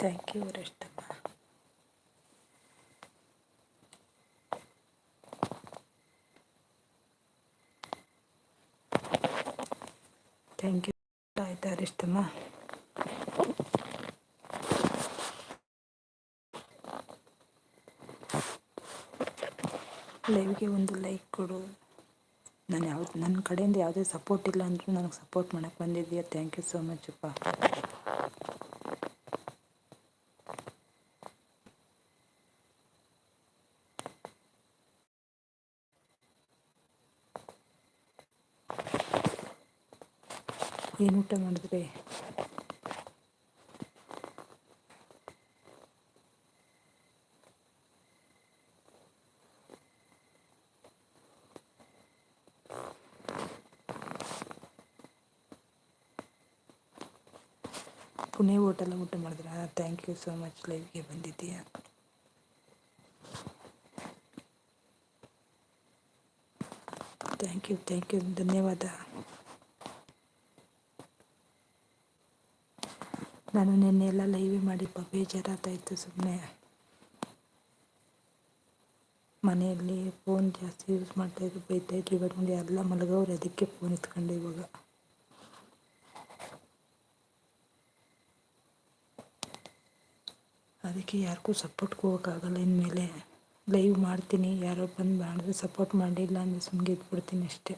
Thank you ರಷ್ಟಪ್ಪ thank you ಆಯ್ತಾ ರಷ್ಟಮ್ಮ ಲೈವ್ಗೆ ಒಂದು ಲೈಕ್ ಕೊಡು. ನಾನು ಯಾವ್ದು ನನ್ನ ಕಡೆಯಿಂದ ಯಾವುದೇ ಸಪೋರ್ಟ್ ಇಲ್ಲ ಅಂದರೂ ನನಗೆ ಸಪೋರ್ಟ್ ಮಾಡೋಕ್ಕೆ ಬಂದಿದ್ದೀಯ. ಥ್ಯಾಂಕ್ ಯು ಸೋ ಮಚ್ ಅಪ್ಪ. ಏನು ಊಟ ಮಾಡಿದ್ರಿ? ಪುಣೆ ಹೋಟೆಲ್ ಊಟ ಮಾಡಿದ್ರಾ? ಥ್ಯಾಂಕ್ ಯು ಸೋ ಮಚ್ ಲೈವ್ಗೆ ಬಂದಿದ್ದೀಯ? ಥ್ಯಾಂಕ್ ಯು ಥ್ಯಾಂಕ್ ಯು ಧನ್ಯವಾದ. ನಾನು ನಿನ್ನೆ ಎಲ್ಲ ಲೈವ್ ಮಾಡಿ ಬೇಜಾರಾಗ್ತಾಯಿತ್ತು ಸುಮ್ಮನೆ ಮನೆಯಲ್ಲಿ ಫೋನ್ ಜಾಸ್ತಿ ಯೂಸ್ ಮಾಡ್ತಾಯಿದ್ರು ಬೈತಾಯಿದ್ರು ಇವಾಗ ನೋಡಿ ಎಲ್ಲ ಮಲಗೋರು ಅದಕ್ಕೆ ಫೋನ್ ಎತ್ಕೊಂಡು ಇವಾಗ. ಅದಕ್ಕೆ ಯಾರಿಗೂ ಸಪೋರ್ಟ್ಗೆ ಹೋಗೋಕ್ಕಾಗಲ್ಲ, ಇನ್ಮೇಲೆ ಲೈವ್ ಮಾಡ್ತೀನಿ, ಯಾರೋ ಬಂದು ಮಾಡಿದ್ರೆ ಸಪೋರ್ಟ್ ಮಾಡಿಲ್ಲ ಅಂದರೆ ಸುಮ್ಮನೆ ಇದ್ಬಿಡ್ತೀನಿ ಅಷ್ಟೇ.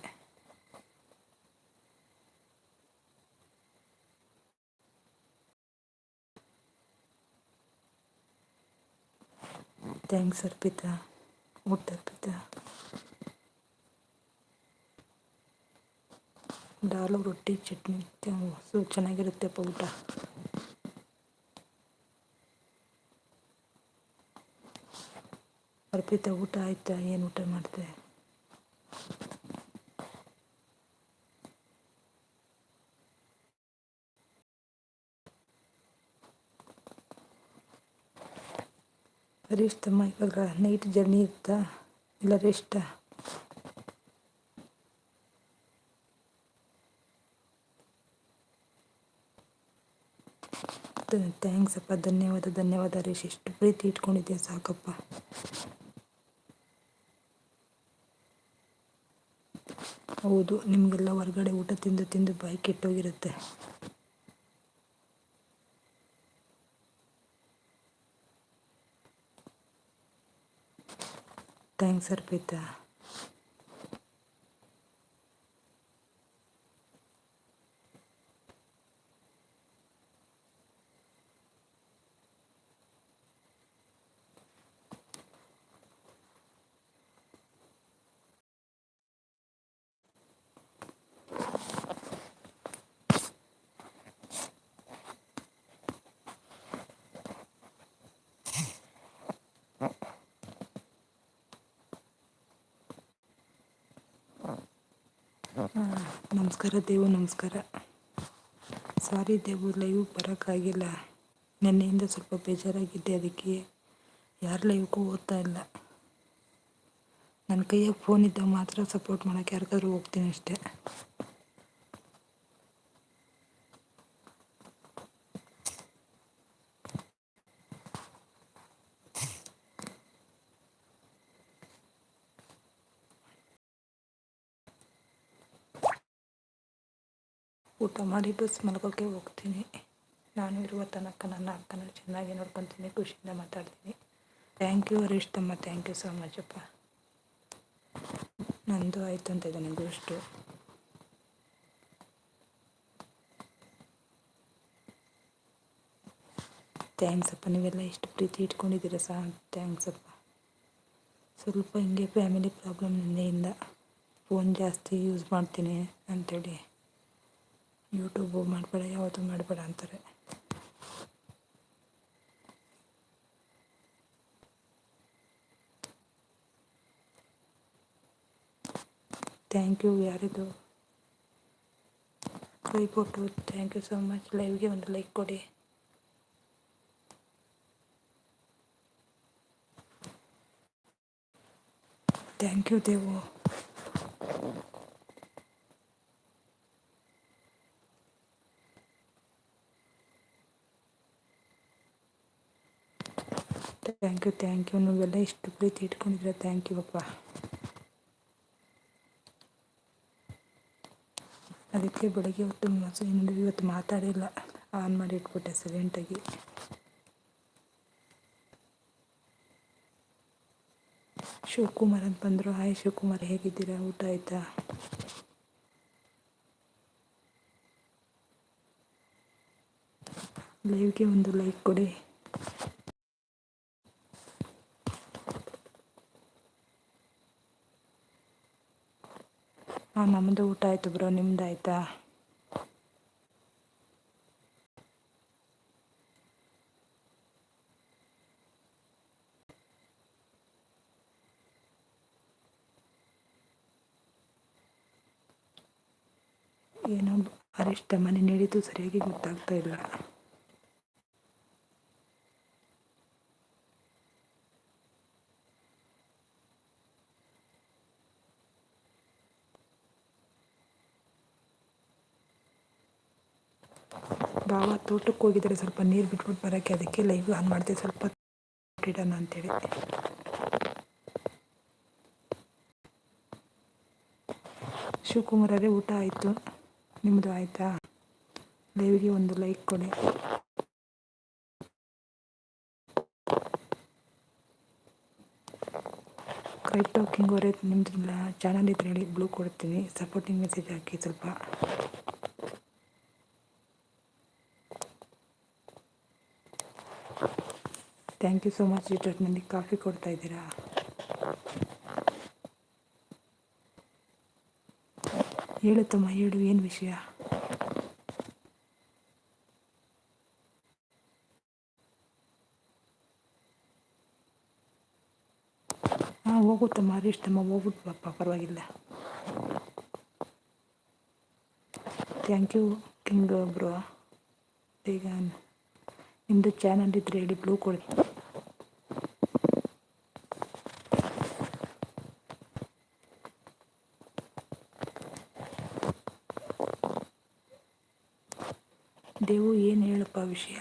ಥ್ಯಾಂಕ್ಸ್ ಅರ್ಪಿತಾ ಊಟ ಅರ್ಪಿತ ದಾಲು, ರೊಟ್ಟಿ, ಚಟ್ನಿ ಸೊ ಚೆನ್ನಾಗಿರುತ್ತೆ ಊಟ. ಅರ್ಪಿತಾ, ಊಟ ಆಯ್ತಾ? ಏನು ಊಟ ಮಾಡಿದೆ ರೆಸ್ಟ್ ತಮ್ಮ ಇವಾಗ ನೈಟ್ ಜರ್ನಿ ಇತ್ತಾ? ಇಲ್ಲ ರೆಸ್ಟಾ ಥ್ಯಾಂಕ್ಸ್ ಅಪ್ಪ, ಧನ್ಯವಾದ ಧನ್ಯವಾದ ರೀಶ್ ಎಷ್ಟು ಪ್ರೀತಿ ಇಟ್ಕೊಂಡಿದ್ದೆ ಸಾಕಪ್ಪ. ಹೌದು, ನಿಮಗೆಲ್ಲ ಹೊರಗಡೆ ಊಟ ತಿಂದು ತಿಂದು ಬಾಯಿ ಕೆಟ್ಟೋಗಿರುತ್ತೆ. ಥ್ಯಾಂಕ್ಸ್ ಅರ್ಪಿತಾ ನಮಸ್ಕಾರ ದೇವು, ನಮಸ್ಕಾರ. ಸಾರಿ ದೇವು ಲೈವ್ ಬರೋಕ್ಕಾಗಿಲ್ಲ ನೆನ್ನೆಯಿಂದ ಸ್ವಲ್ಪ ಬೇಜಾರಾಗಿದ್ದೆ, ಅದಕ್ಕೆ ಯಾರು ಲೈವ್ಗೂ ಓದ್ತಾ ಇಲ್ಲ. ನನ್ನ ಕೈಯಾಗ ಫೋನ್ ಇದ್ದಾಗ ಮಾತ್ರ ಸಪೋರ್ಟ್ ಮಾಡೋಕ್ಕೆ ಯಾರಿಗಾದ್ರೂ ಹೋಗ್ತೀನಿ ಅಷ್ಟೇ. ಊಟ ಮಾಡಿ ಬಸ್ ಮಲ್ಗೋಕ್ಕೆ ಹೋಗ್ತೀನಿ. ನಾನು ಇರುವ ತನಕ ನನ್ನ ಅಕ್ಕನ ಚೆನ್ನಾಗಿ ನೋಡ್ಕೊತೀನಿ, ಖುಷಿಯಿಂದ ಮಾತಾಡ್ತೀನಿ. ಥ್ಯಾಂಕ್ ಯು ಹರೀಶ್ ತಮ್ಮ ಥ್ಯಾಂಕ್ ಯು ಸೊ ಮಚ್ ಅಪ್ಪ. ನಂದು ಆಯಿತು ಅಂತ ಇದೆ ನನಗೂ ಅಷ್ಟು. ಥ್ಯಾಂಕ್ಸ್ ಅಪ್ಪ, ನೀವೆಲ್ಲ ಎಷ್ಟು ಪ್ರೀತಿ ಇಟ್ಕೊಂಡಿದ್ದೀರ ಸಹ ಥ್ಯಾಂಕ್ಸ್ ಅಪ್ಪ. ಸ್ವಲ್ಪ ಹಿಂಗೆ ಫ್ಯಾಮಿಲಿ ಪ್ರಾಬ್ಲಮ್ ನಿನ್ನೆಯಿಂದ ಫೋನ್ ಜಾಸ್ತಿ ಯೂಸ್ ಮಾಡ್ತೀನಿ ಅಂಥೇಳಿ ಯೂಟ್ಯೂಬು ಮಾಡಬೇಡ ಯಾವುದು ಮಾಡಬೇಡ ಅಂತಾರೆ. ಥ್ಯಾಂಕ್ ಯು ಯಾರಿದು? ಲೈ ಕೊಟ್ಟು ಥ್ಯಾಂಕ್ ಯು ಸೊ ಮಚ್ ಲೈವ್ಗೆ ಒಂದು ಲೈಕ್ ಕೊಡಿ. Thank you Devu. Thank you thank you. ನೀವೆಲ್ಲ ಇಷ್ಟು ಪ್ರೀತಿ ಇಟ್ಕೊಂಡಿದ್ರ ಥ್ಯಾಂಕ್ ಯು ಅಪ್ಪ. ಅದಕ್ಕೆ ಬೆಳಗ್ಗೆ ಹೊತ್ತು ಮಸು ಇವತ್ತು ಮಾತಾಡಿಲ್ಲ ಆನ್ ಮಾಡಿ ಇಟ್ಬಿಟ್ಟೆ ಸೈಲೆಂಟಾಗಿ ಶಿವಕುಮಾರ್ ಅಂತ ಬಂದರು. ಹಾಯ್ ಶಿವಕುಮಾರ್, ಹೇಗಿದ್ದೀರಾ? ಊಟ ಆಯಿತಾ? ಲೈವ್ಗೆ ಒಂದು ಲೈಕ್ ಕೊಡಿ. ಹಾಂ ನಮ್ಮದು ಊಟ ಆಯಿತು ಬ್ರೋ. ನಿಮ್ದು ಆಯಿತಾ? ಏನೋ ಅರಿಷ್ಟ ಮನೆ ನೀಡಿದ್ದು ಸರಿಯಾಗಿ ಗೊತ್ತಾಗ್ತಾ ಇಲ್ಲ. ತೋಟಕ್ಕೆ ಹೋಗಿದ್ದಾರೆ ಸ್ವಲ್ಪ ನೀರು ಬಿಟ್ಬಿಟ್ಟು ಬರೋಕ್ಕೆ ಅದಕ್ಕೆ ಲೈವ್ ಆನ್ ಮಾಡಿದೆ. ಸ್ವಲ್ಪ ಇಡೋಣ ಅಂತೇಳಿ. ಶಿವಕುಮಾರರೇ, ಊಟ ಆಯಿತು? ನಿಮ್ಮದು ಆಯಿತಾ? ಲೈವ್ಗೆ ಒಂದು ಲೈಕ್ ಕೊಡಿ. ಕ್ರೈಪ್ ಟಾಕಿಂಗ್ ಅವರೇ ನಿಮ್ಮದು ಚಾನಲ್ ಇದ್ರೆ ಹೇಳಿ ಬ್ಲೂ ಕೊಡ್ತೀನಿ. ಸಪೋರ್ಟಿಂಗ್ ಮೆಸೇಜ್ ಹಾಕಿ ಸ್ವಲ್ಪ. ಥ್ಯಾಂಕ್ ಯು ಸೋ ಮಚ್ ಇಷ್ಟೊತ್ತು ನನಗೆ ಕಾಫಿ ಕೊಡ್ತಾ ಇದ್ದೀರಾ? ಹೇಳು ತಮ್ಮ, ಹೇಳು, ಏನು ವಿಷಯ? ಹಾಂ ಹೋಗುತ್ತಮ್ಮ ತಮ್ಮ ಹೋಗ್ಬಿಟ್ಟು ಪಾಪ ಪರವಾಗಿಲ್ಲ. ಥ್ಯಾಂಕ್ ಯು ಕಿಂಗ್ ಬ್ರೋ ಈಗ ನಿಮ್ಮದು ಚಾನಲ್ ಇದ್ರೆ ಹೇಳಿ ಬ್ಲೂ ಕೊಡಿ ದೇವು ಏನು ಹೇಳಪ್ಪ ವಿಷಯ?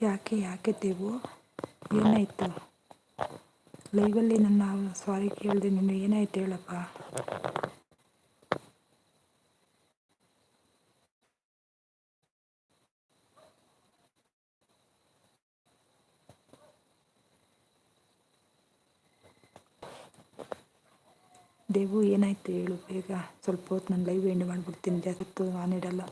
ಯಾಕೆ ಯಾಕೆ ದೇವು? ಏನಾಯಿತು? ಲೈವಲ್ಲಿ ನನ್ನ ಸಾರಿ ಕೇಳಿದೆ ನೀನು ಏನಾಯ್ತು ಹೇಳಪ್ಪ? ದೇವು, ಏನಾಯ್ತು ಹೇಳು ಬೇಗ. ಸ್ವಲ್ಪ ಹೊತ್ತು ನಾನು ಲೈವ್ ಎಂಡ್ ಮಾಡಿಬಿಡ್ತೀನಿ. ಜಾಸ್ತಿ ನಾನಿಡಲ್ಲ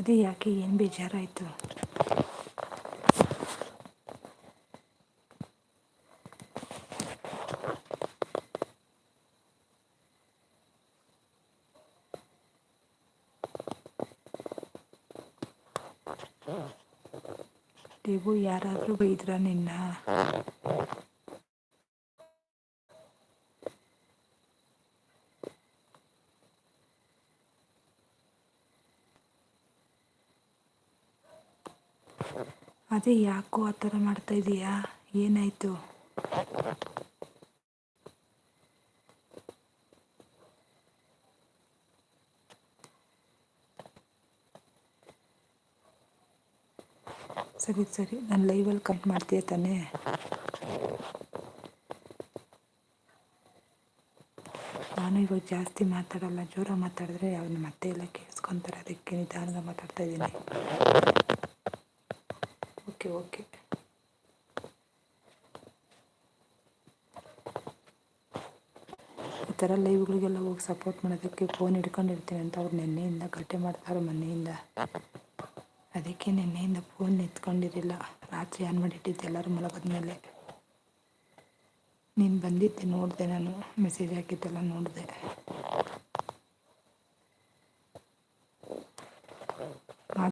ಅದೇ ಯಾಕೆ ಏನು ಬೇಜಾರಾಯಿತು? ದೇವು ಯಾರಾದರೂ ಬೈದ್ರ ನಿನ್ನ? ಅದೇ ಯಾಕೋ ಆ ಥರ ಮಾಡ್ತಾ ಇದೀಯಾ? ಏನಾಯಿತು? ಸರಿ ಸರಿ. ನಾನು ಲೈವಲ್ಲಿ ಕಟ್ ಮಾಡ್ತೀಯ ತಾನೇ? ನಾನು ಇವಾಗ ಜಾಸ್ತಿ ಮಾತಾಡಲ್ಲ. ಜೋರ ಮಾತಾಡಿದ್ರೆ ಅವ್ರನ್ನ ಮತ್ತೆ ಎಲ್ಲ ಕೇಳಿಸ್ಕೊತಾರೆ. ಅದಕ್ಕೆ ನಿಧಾನದ ಮಾತಾಡ್ತಾ ಇದ್ದೀನಿ. ಓಕೆ ಈ ಥರ ಲೈವ್ಗಳಿಗೆಲ್ಲ ಹೋಗಿ ಸಪೋರ್ಟ್ ಮಾಡೋದಕ್ಕೆ ಫೋನ್ ಹಿಡ್ಕೊಂಡಿರ್ತೀನಿ ಅಂತ ಅವ್ರು ನಿನ್ನೆಯಿಂದ ಗಟ್ಟೆ ಮಾಡ್ತಾರೆ ಮೊನ್ನೆಯಿಂದ. ಅದಕ್ಕೆ ನಿನ್ನೆಯಿಂದ ಫೋನ್ ಎತ್ಕೊಂಡಿರಲಿಲ್ಲ. ರಾತ್ರಿ ಆನ್ ಮಾಡಿಟ್ಟಿದ್ದೆ ಎಲ್ಲರೂ ಮಲಗಿದ್ಮೇಲೆ ನೀನು ಬಂದಿದ್ದೆ ನೋಡಿದೆ ನಾನು ಮೆಸೇಜ್ ಹಾಕಿದ್ದೆಲ್ಲ ನೋಡಿದೆ.